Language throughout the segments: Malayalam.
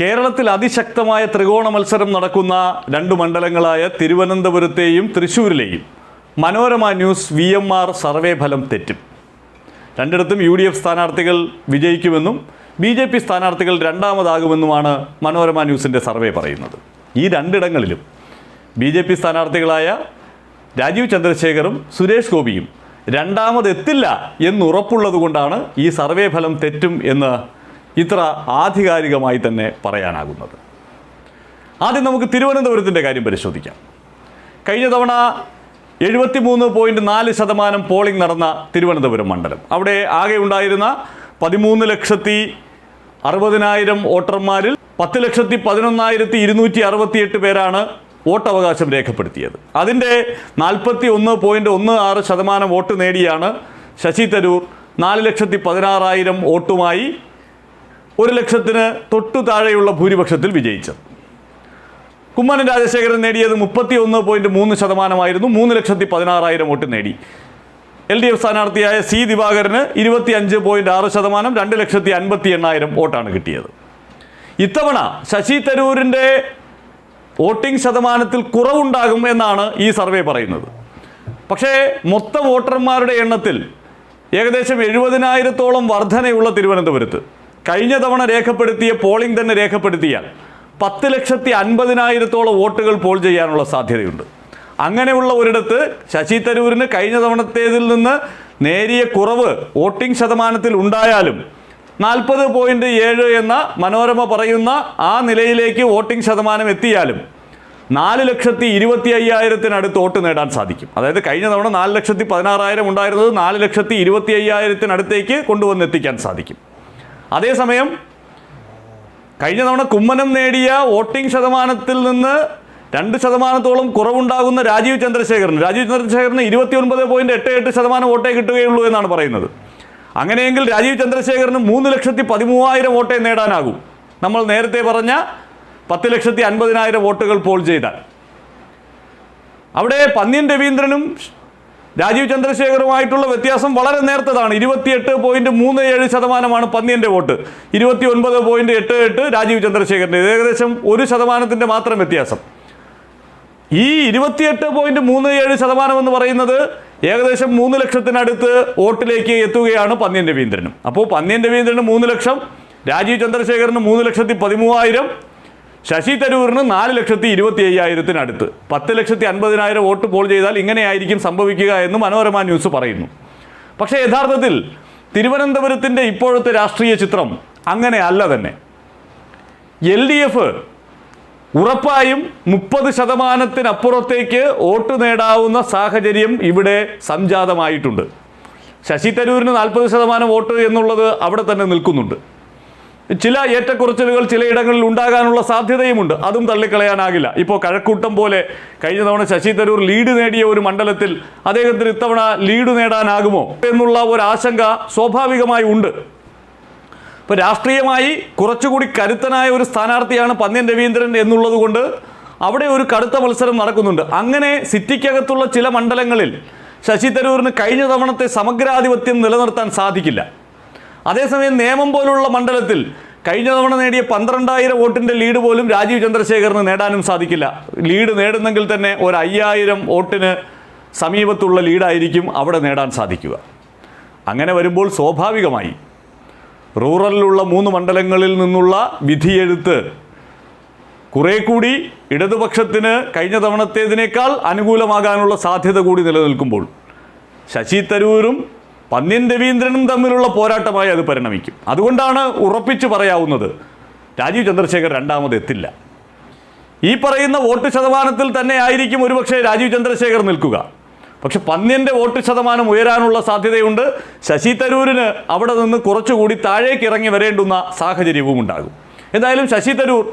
കേരളത്തിൽ അതിശക്തമായ ത്രികോണ മത്സരം നടക്കുന്ന രണ്ട് മണ്ഡലങ്ങളായ തിരുവനന്തപുരത്തെയും തൃശ്ശൂരിലെയും. Manorama news V M R survey ഫലം തെറ്റും. രണ്ടിടത്തും യു ഡി എഫ് സ്ഥാനാർത്ഥികൾ വിജയിക്കുമെന്നും ബി ജെ പി സ്ഥാനാർത്ഥികൾ രണ്ടാമതാകുമെന്നുമാണ് മനോരമ ന്യൂസിന്റെ സർവേ പറയുന്നത്. ഈ രണ്ടിടങ്ങളിലും ബി ജെ പി സ്ഥാനാർത്ഥികളായ രാജീവ് ചന്ദ്രശേഖറും സുരേഷ് ഗോപിയും രണ്ടാമതെത്തില്ല എന്നുറപ്പുള്ളത് കൊണ്ടാണ് ഈ സർവേ ഫലം തെറ്റും എന്ന് ഇത്ര ആധികാരികമായി തന്നെ പറയാനാകുന്നത്. ആദ്യം നമുക്ക് തിരുവനന്തപുരത്തിന്റെ കാര്യം പരിശോധിക്കാം. കഴിഞ്ഞ തവണ എഴുപത്തിമൂന്ന് പോയിന്റ് നാല് ശതമാനം പോളിംഗ് നടന്ന തിരുവനന്തപുരം മണ്ഡലം. അവിടെ ആകെ ഉണ്ടായിരുന്ന പതിമൂന്ന് ലക്ഷത്തി അറുപതിനായിരം വോട്ടർമാരിൽ പത്ത് ലക്ഷത്തി പതിനൊന്നായിരത്തി ഇരുന്നൂറ്റി അറുപത്തിയെട്ട് പേരാണ് വോട്ടവകാശം രേഖപ്പെടുത്തിയത്. അതിന്റെ നാൽപ്പത്തി ഒന്ന് പോയിന്റ് ഒന്ന് ആറ് ശതമാനം വോട്ട് നേടിയാണ് ശശി തരൂർ നാല് ലക്ഷത്തി പതിനാറായിരം വോട്ടുമായി ഒരു ലക്ഷത്തിന് തൊട്ടു താഴെയുള്ള ഭൂരിപക്ഷത്തിൽ വിജയിച്ചത് കുമ്മനം രാജശേഖരൻ നേടിയത് മുപ്പത്തി ഒന്ന് പോയിന്റ് മൂന്ന് ശതമാനമായിരുന്നു. മൂന്ന് ലക്ഷത്തി പതിനാറായിരം വോട്ട് നേടി. എൽ ഡി എഫ് സ്ഥാനാർത്ഥിയായ സി ദിവാകരന് ഇരുപത്തി അഞ്ച് പോയിന്റ് ആറ് ശതമാനം രണ്ട് ലക്ഷത്തി അൻപത്തി എണ്ണായിരം വോട്ടാണ് കിട്ടിയത്. ഇത്തവണ ശശി തരൂരിന്റെ വോട്ടിംഗ് ശതമാനത്തിൽ കുറവുണ്ടാകും എന്നാണ് ഈ സർവേ പറയുന്നത്. പക്ഷേ മൊത്തം വോട്ടർമാരുടെ എണ്ണത്തിൽ ഏകദേശം എഴുപതിനായിരത്തോളം വർധനയുള്ള തിരുവനന്തപുരത്ത് കഴിഞ്ഞ തവണ രേഖപ്പെടുത്തിയ പോളിംഗ് തന്നെ രേഖപ്പെടുത്തിയാൽ പത്ത് ലക്ഷത്തി അൻപതിനായിരത്തോളം വോട്ടുകൾ പോൾ ചെയ്യാനുള്ള സാധ്യതയുണ്ട്. അങ്ങനെയുള്ള ഒരിടത്ത് ശശി തരൂരിന് കഴിഞ്ഞ തവണത്തേതിൽ നിന്ന് നേരിയ കുറവ് വോട്ടിംഗ് ശതമാനത്തിൽ ഉണ്ടായാലും നാൽപ്പത് പോയിന്റ് ഏഴ് എന്ന മനോരമ പറയുന്ന ആ നിലയിലേക്ക് വോട്ടിംഗ് ശതമാനം എത്തിയാലും നാല് ലക്ഷത്തി ഇരുപത്തി അയ്യായിരത്തിനടുത്ത് വോട്ട് നേടാൻ സാധിക്കും. അതായത് കഴിഞ്ഞ തവണ നാല് ലക്ഷത്തി പതിനാറായിരം ഉണ്ടായിരുന്നത് നാല് ലക്ഷത്തി ഇരുപത്തി അയ്യായിരത്തിനടുത്തേക്ക് കൊണ്ടുവന്നെത്തിക്കാൻ സാധിക്കും. അതേസമയം കഴിഞ്ഞ തവണ കുമ്മനം നേടിയ വോട്ടിംഗ് ശതമാനത്തിൽ നിന്ന് രണ്ട് ശതമാനത്തോളം കുറവുണ്ടാകുന്ന രാജീവ് ചന്ദ്രശേഖരൻ രാജീവ് ചന്ദ്രശേഖരന് ഇരുപത്തി ഒൻപത് പോയിന്റ് എട്ട് എട്ട് ശതമാനം വോട്ടേ കിട്ടുകയുള്ളൂ എന്നാണ് പറയുന്നത്. അങ്ങനെയെങ്കിൽ രാജീവ് ചന്ദ്രശേഖരന് മൂന്ന് ലക്ഷത്തി പതിമൂവായിരം വോട്ടേ നേടാനാകും. നമ്മൾ നേരത്തെ പറഞ്ഞ പത്ത് ലക്ഷത്തി അൻപതിനായിരം വോട്ടുകൾ പോൾ ചെയ്താൽ. അവിടെ പന്ന്യൻ രവീന്ദ്രനും രാജീവ് ചന്ദ്രശേഖറുമായിട്ടുള്ള വ്യത്യാസം വളരെ നേർത്തതാണ്. ഇരുപത്തിയെട്ട് പോയിന്റ് മൂന്ന് ഏഴ് ശതമാനമാണ് പന്നിയന്റെ വോട്ട്. ഇരുപത്തി ഒൻപത് പോയിന്റ് എട്ട് എട്ട് രാജീവ് ചന്ദ്രശേഖരന്റെ ഏകദേശം ഒരു ശതമാനത്തിന്റെ മാത്രം വ്യത്യാസം. ഈ ഇരുപത്തിയെട്ട് പോയിന്റ് മൂന്ന് ഏഴ് ശതമാനം എന്ന് പറയുന്നത് ഏകദേശം മൂന്ന് ലക്ഷത്തിനടുത്ത് വോട്ടിലേക്ക് എത്തുകയാണ് പന്നിയൻ രവീന്ദ്രനും അപ്പോൾ പന്നിയൻ രവീന്ദ്രന് മൂന്ന് ലക്ഷം രാജീവ് ചന്ദ്രശേഖരന് മൂന്ന് ലക്ഷത്തി പതിമൂവായിരം ശശി തരൂരിന് നാല് ലക്ഷത്തി ഇരുപത്തി അയ്യായിരത്തിനടുത്ത് പത്ത് ലക്ഷത്തി അൻപതിനായിരം വോട്ട് പോൾ ചെയ്താൽ ഇങ്ങനെയായിരിക്കും സംഭവിക്കുക എന്ന് മനോരമ ന്യൂസ് പറയുന്നു. പക്ഷേ യഥാർത്ഥത്തിൽ തിരുവനന്തപുരത്തിന്റെ ഇപ്പോഴത്തെ രാഷ്ട്രീയ ചിത്രം അങ്ങനെ അല്ല തന്നെ. എൽ ഡി എഫ് ഉറപ്പായും മുപ്പത് ശതമാനത്തിനപ്പുറത്തേക്ക് വോട്ട് നേടാവുന്ന സാഹചര്യം ഇവിടെ സംജാതമായിട്ടുണ്ട്. ശശി തരൂരിന് നാൽപ്പത് ശതമാനം വോട്ട് എന്നുള്ളത് അവിടെ തന്നെ നിൽക്കുന്നുണ്ട്. ചില ഏറ്റക്കുറച്ചിലുകൾ ചിലയിടങ്ങളിൽ ഉണ്ടാകാനുള്ള സാധ്യതയുമുണ്ട്. അതും തള്ളിക്കളയാനാകില്ല. ഇപ്പോൾ കഴക്കൂട്ടം പോലെ കഴിഞ്ഞ തവണ ശശി തരൂർ ലീഡ് നേടിയ ഒരു മണ്ഡലത്തിൽ അദ്ദേഹത്തിന് ഇത്തവണ ലീഡ് നേടാനാകുമോ എന്നുള്ള ഒരു ആശങ്ക സ്വാഭാവികമായി ഉണ്ട്. ഇപ്പോൾ രാഷ്ട്രീയമായി കുറച്ചുകൂടി കരുത്തനായ ഒരു സ്ഥാനാർത്ഥിയാണ് പന്ന്യൻ രവീന്ദ്രൻ എന്നുള്ളത് കൊണ്ട് അവിടെ ഒരു കടുത്ത മത്സരം നടക്കുന്നുണ്ട്. അങ്ങനെ സിറ്റിക്കകത്തുള്ള ചില മണ്ഡലങ്ങളിൽ ശശി തരൂരിന് കഴിഞ്ഞ തവണത്തെ സമഗ്രാധിപത്യം നിലനിർത്താൻ സാധിക്കില്ല. അതേസമയം നേമം പോലുള്ള മണ്ഡലത്തിൽ കഴിഞ്ഞ തവണ നേടിയ പന്ത്രണ്ടായിരം വോട്ടിന്റെ ലീഡ് പോലും രാജീവ് ചന്ദ്രശേഖറിന് നേടാനും സാധിക്കില്ല. ലീഡ് നേടുന്നെങ്കിൽ തന്നെ ഒരു അയ്യായിരം വോട്ടിന് സമീപത്തുള്ള ലീഡായിരിക്കും അവിടെ നേടാൻ സാധിക്കുക. അങ്ങനെ വരുമ്പോൾ സ്വാഭാവികമായി റൂറലിലുള്ള മൂന്ന് മണ്ഡലങ്ങളിൽ നിന്നുള്ള വിധിയെഴുത്ത് കുറേ കൂടി ഇടതുപക്ഷത്തിന് കഴിഞ്ഞ തവണത്തേതിനേക്കാൾ അനുകൂലമാകാനുള്ള സാധ്യത കൂടി നിലനിൽക്കുമ്പോൾ ശശി തരൂരും പന്ന്യൻ രവീന്ദ്രനും തമ്മിലുള്ള പോരാട്ടമായി അത് പരിണമിക്കും. അതുകൊണ്ടാണ് ഉറപ്പിച്ചു പറയാവുന്നത് രാജീവ് ചന്ദ്രശേഖർ രണ്ടാമത് എത്തില്ല. ഈ പറയുന്ന വോട്ട് ശതമാനത്തിൽ തന്നെ ആയിരിക്കും ഒരുപക്ഷെ രാജീവ് ചന്ദ്രശേഖർ നിൽക്കുക. പക്ഷെ പന്ന്യന്റെ വോട്ട് ശതമാനം ഉയരാനുള്ള സാധ്യതയുണ്ട്. ശശി തരൂരിന് അവിടെ നിന്ന് കുറച്ചുകൂടി താഴേക്ക് ഇറങ്ങി വരേണ്ടുന്ന സാഹചര്യവും ഉണ്ടാകും. എന്തായാലും ശശി തരൂർ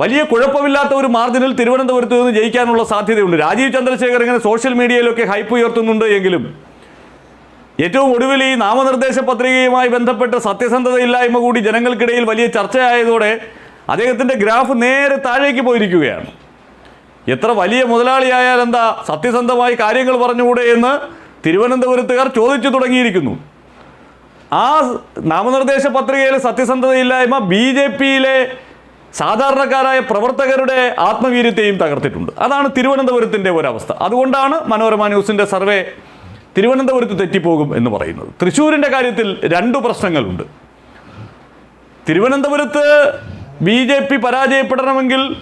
വലിയ കുഴപ്പമില്ലാത്ത ഒരു മാർജിനിൽ തിരുവനന്തപുരത്ത് നിന്ന് ജയിക്കാനുള്ള സാധ്യതയുണ്ട്. രാജീവ് ചന്ദ്രശേഖർ ഇങ്ങനെ സോഷ്യൽ മീഡിയയിലൊക്കെ ഹൈപ്പ് ഉയർത്തുന്നുണ്ട് എങ്കിലും ഏറ്റവും ഒടുവിൽ ഈ നാമനിർദ്ദേശ പത്രികയുമായി ബന്ധപ്പെട്ട് സത്യസന്ധതയില്ലായ്മ കൂടി ജനങ്ങൾക്കിടയിൽ വലിയ ചർച്ചയായതോടെ അദ്ദേഹത്തിന്റെ ഗ്രാഫ് നേരെ താഴേക്ക് പോയിരിക്കുകയാണ്. എത്ര വലിയ മുതലാളിയായാൽ എന്താ സത്യസന്ധമായി കാര്യങ്ങൾ പറഞ്ഞുകൂടെ എന്ന് തിരുവനന്തപുരത്തുകാർ ചോദിച്ചു തുടങ്ങിയിരിക്കുന്നു. ആ നാമനിർദ്ദേശ പത്രികയിലെ സത്യസന്ധതയില്ലായ്മ ബി ജെ പിയിലെ സാധാരണക്കാരായ പ്രവർത്തകരുടെ ആത്മവീര്യത്തെയും തകർത്തിട്ടുണ്ട്. അതാണ് തിരുവനന്തപുരത്തിന്റെ ഒരവസ്ഥ. അതുകൊണ്ടാണ് മനോരമ ന്യൂസിന്റെ സർവേ തിരുവനന്തപുരത്ത് തെറ്റിപ്പോകും എന്ന് പറയുന്നത്. തൃശ്ശൂരിന്റെ കാര്യത്തിൽ രണ്ട് പ്രശ്നങ്ങളുണ്ട്. തിരുവനന്തപുരത്ത് ബി ജെ പി പരാജയപ്പെടണമെങ്കിൽ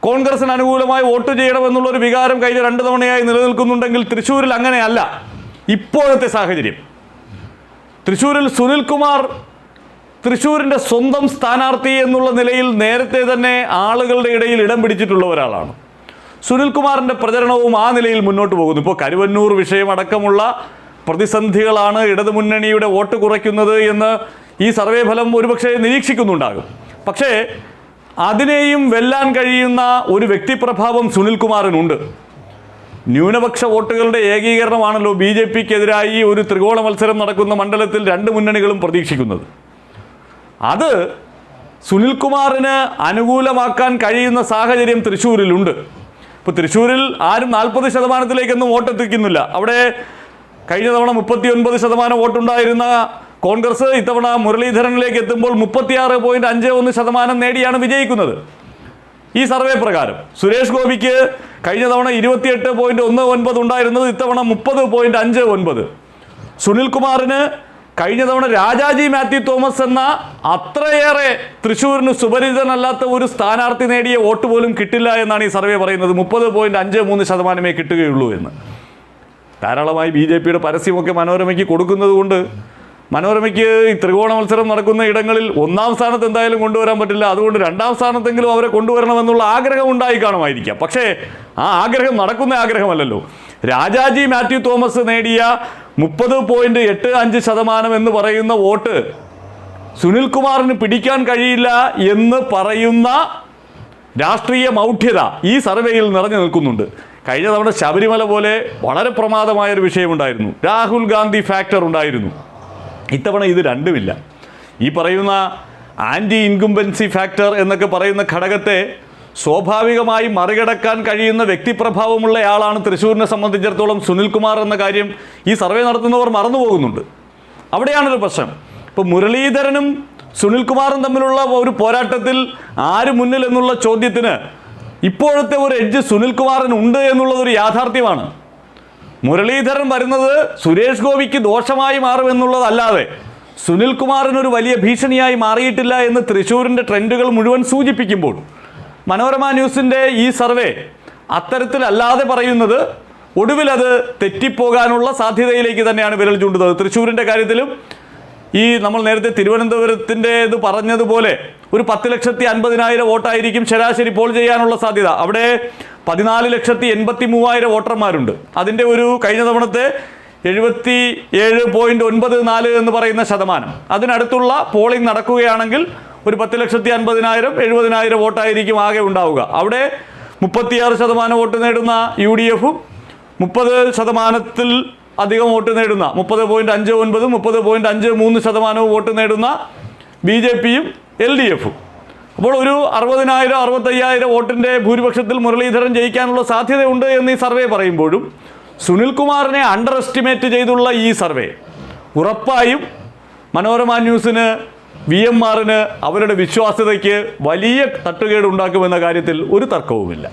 കോൺഗ്രസിന് അനുകൂലമായി വോട്ട് ചെയ്യണമെന്നുള്ളൊരു വികാരം കഴിഞ്ഞ രണ്ട് തവണയായി നിലനിൽക്കുന്നുണ്ടെങ്കിൽ തൃശ്ശൂരിൽ അങ്ങനെയല്ല. ഇപ്പോഴത്തെ സാഹചര്യം. തൃശ്ശൂരിൽ സുനിൽകുമാർ തൃശ്ശൂരിന്റെ സ്വന്തം സ്ഥാനാർത്ഥി എന്നുള്ള നിലയിൽ നേരത്തെ തന്നെ ആളുകളുടെ ഇടയിൽ ഇടം പിടിച്ചിട്ടുള്ള ഒരാളാണ്. സുനിൽകുമാറിന്റെ പ്രചരണവും ആ നിലയിൽ മുന്നോട്ട് പോകുന്നു. ഇപ്പോൾ കരുവന്നൂർ വിഷയമടക്കമുള്ള പ്രതിസന്ധികളാണ് ഇടതുമുന്നണിയുടെ വോട്ട് കുറയ്ക്കുന്നത് എന്ന് ഈ സർവേ ഫലം ഒരുപക്ഷെ നിരീക്ഷിക്കുന്നുണ്ടാകും. പക്ഷേ അതിനെയും വെല്ലാൻ കഴിയുന്ന ഒരു വ്യക്തിപ്രഭാവം സുനിൽകുമാറിനുണ്ട്. ന്യൂനപക്ഷ വോട്ടുകളുടെ ഏകീകരണമാണല്ലോ ബി ജെ പിക്കെതിരായി ഒരു ത്രികോണ മത്സരം നടക്കുന്ന മണ്ഡലത്തിൽ രണ്ട് മുന്നണികളും പ്രതീക്ഷിക്കുന്നത്. അത് സുനിൽകുമാറിന് അനുകൂലമാക്കാൻ കഴിയുന്ന സാഹചര്യം തൃശ്ശൂരിലുണ്ട്. ഇപ്പോൾ തൃശ്ശൂരിൽ ആരും നാൽപ്പത് ശതമാനത്തിലേക്കൊന്നും വോട്ടെത്തിക്കുന്നില്ല. അവിടെ കഴിഞ്ഞ തവണ മുപ്പത്തി ഒൻപത് ശതമാനം വോട്ടുണ്ടായിരുന്ന കോൺഗ്രസ് ഇത്തവണ മുരളീധരനിലേക്ക് എത്തുമ്പോൾ മുപ്പത്തിയാറ് പോയിന്റ് അഞ്ച് ഒന്ന് ശതമാനം നേടിയാണ് വിജയിക്കുന്നത്. ഈ സർവേ പ്രകാരം സുരേഷ് ഗോപിക്ക് കഴിഞ്ഞ തവണ ഇരുപത്തിയെട്ട് പോയിന്റ് ഒന്ന് ഒൻപത് ഉണ്ടായിരുന്നത് ഇത്തവണ മുപ്പത് പോയിന്റ് അഞ്ച് ഒൻപത്. സുനിൽകുമാറിന് കഴിഞ്ഞ തവണ രാജാജി മാത്യു തോമസ് എന്ന അത്രയേറെ തൃശ്ശൂരിന് സുപരിചിതനല്ലാത്ത ഒരു സ്ഥാനാർത്ഥി നേടിയ വോട്ട് പോലും കിട്ടില്ല എന്നാണ് ഈ സർവേ പറയുന്നത്. മുപ്പത് പോയിന്റ് അഞ്ച് മൂന്ന് ശതമാനമേ കിട്ടുകയുള്ളൂ എന്ന്. ധാരാളമായി ബി ജെ പിയുടെ പരസ്യമൊക്കെ മനോരമയ്ക്ക് കൊടുക്കുന്നത് കൊണ്ട് മനോരമയ്ക്ക് ഈ ത്രികോണ മത്സരം നടക്കുന്ന ഇടങ്ങളിൽ ഒന്നാം സ്ഥാനത്ത് എന്തായാലും കൊണ്ടുവരാൻ പറ്റില്ല. അതുകൊണ്ട് രണ്ടാം സ്ഥാനത്തെങ്കിലും അവരെ കൊണ്ടുവരണമെന്നുള്ള ആഗ്രഹം ഉണ്ടായി കാണുമായിരിക്കാം. പക്ഷേ ആ ആഗ്രഹം നടക്കുന്ന ആഗ്രഹമല്ലല്ലോ. രാജാജി മാത്യു തോമസ് നേടിയ മുപ്പത് പോയിന്റ് എട്ട് അഞ്ച് ശതമാനം എന്ന് പറയുന്ന വോട്ട് സുനിൽകുമാറിന് പിടിക്കാൻ കഴിയില്ല എന്ന് പറയുന്ന രാഷ്ട്രീയ മൗഢ്യത ഈ സർവേയിൽ നിറഞ്ഞു നിൽക്കുന്നുണ്ട്. കഴിഞ്ഞ തവണ ശബരിമല പോലെ വളരെ പ്രമാദമായ ഒരു വിഷയമുണ്ടായിരുന്നു. രാഹുൽ ഗാന്ധി ഫാക്ടർ ഉണ്ടായിരുന്നു. ഇത്തവണ ഇത് രണ്ടുമില്ല. ഈ പറയുന്ന ആന്റി ഇൻകുംബൻസി ഫാക്ടർ എന്നൊക്കെ പറയുന്ന ഘടകത്തെ സ്വാഭാവികമായി മറികടക്കാൻ കഴിയുന്ന വ്യക്തിപ്രഭാവമുള്ളയാളാണ് തൃശ്ശൂരിനെ സംബന്ധിച്ചിടത്തോളം സുനിൽകുമാർ എന്ന കാര്യം ഈ സർവേ നടത്തുന്നവർ മറന്നുപോകുന്നുണ്ട്. അവിടെയാണൊരു പ്രശ്നം. ഇപ്പോൾ മുരളീധരനും സുനിൽകുമാറും തമ്മിലുള്ള ഒരു പോരാട്ടത്തിൽ ആര് മുന്നിൽ എന്നുള്ള ചോദ്യത്തിന് ഇപ്പോഴത്തെ ഒരു എഡ്ജ് സുനിൽകുമാറിന് ഉണ്ട് എന്നുള്ളതൊരു യാഥാർത്ഥ്യമാണ്. മുരളീധരൻ വരുന്നത് സുരേഷ് ഗോപിക്ക് ദോഷമായി മാറുമെന്നുള്ളതല്ലാതെ സുനിൽകുമാറിനൊരു വലിയ ഭീഷണിയായി മാറിയിട്ടില്ല എന്ന് തൃശ്ശൂരിന്റെ ട്രെൻഡുകൾ മുഴുവൻ സൂചിപ്പിക്കുമ്പോൾ മനോരമ ന്യൂസിന്റെ ഈ സർവേ അത്തരത്തിലല്ലാതെ പറയുന്നത് ഒടുവിൽ അത് തെറ്റിപ്പോകാനുള്ള സാധ്യതയിലേക്ക് തന്നെയാണ് വിരൽ ചൂണ്ടുന്നത്. തൃശ്ശൂരിന്റെ കാര്യത്തിലും ഈ നമ്മൾ നേരത്തെ തിരുവനന്തപുരത്തിന്റെ ഇത് പറഞ്ഞതുപോലെ ഒരു പത്ത് ലക്ഷത്തി അൻപതിനായിരം വോട്ടായിരിക്കും ശരാശരി പോൾ ചെയ്യാനുള്ള സാധ്യത. അവിടെ പതിനാല് ലക്ഷത്തി എൺപത്തി മൂവായിരം വോട്ടർമാരുണ്ട്. അതിന്റെ ഒരു കഴിഞ്ഞ തവണത്തെ എഴുപത്തി ഏഴ് പോയിന്റ് ഒൻപത് നാല് എന്ന് പറയുന്ന ശതമാനം. അതിനടുത്തുള്ള പോളിംഗ് നടക്കുകയാണെങ്കിൽ ഒരു പത്ത് ലക്ഷത്തി അൻപതിനായിരം എഴുപതിനായിരം വോട്ടായിരിക്കും ആകെ ഉണ്ടാവുക. അവിടെ മുപ്പത്തിയാറ് ശതമാനം വോട്ട് നേടുന്ന യു ഡി എഫും മുപ്പത് ശതമാനത്തിൽ അധികം വോട്ട് നേടുന്ന മുപ്പത് പോയിന്റ് അഞ്ച് ഒൻപത് മുപ്പത് പോയിന്റ് അഞ്ച് മൂന്ന് ശതമാനവും വോട്ട് നേടുന്ന ബി ജെ പിയും എൽ ഡി എഫും. അപ്പോൾ ഒരു അറുപതിനായിരം അറുപത്തയ്യായിരം വോട്ടിന്റെ ഭൂരിപക്ഷത്തിൽ മുരളീധരൻ ജയിക്കാനുള്ള സാധ്യതയുണ്ട് എന്ന് ഈ സർവേ പറയുമ്പോഴും സുനിൽകുമാറിനെ അണ്ടർ എസ്റ്റിമേറ്റ് ചെയ്തുള്ള ഈ സർവേ ഉറപ്പായും മനോരമ ന്യൂസിന് വി എം ആറിന് അവരുടെ വിശ്വാസ്യതയ്ക്ക് വലിയ തട്ടുകേട് ഉണ്ടാക്കുമെന്ന കാര്യത്തിൽ ഒരു തർക്കവുമില്ല.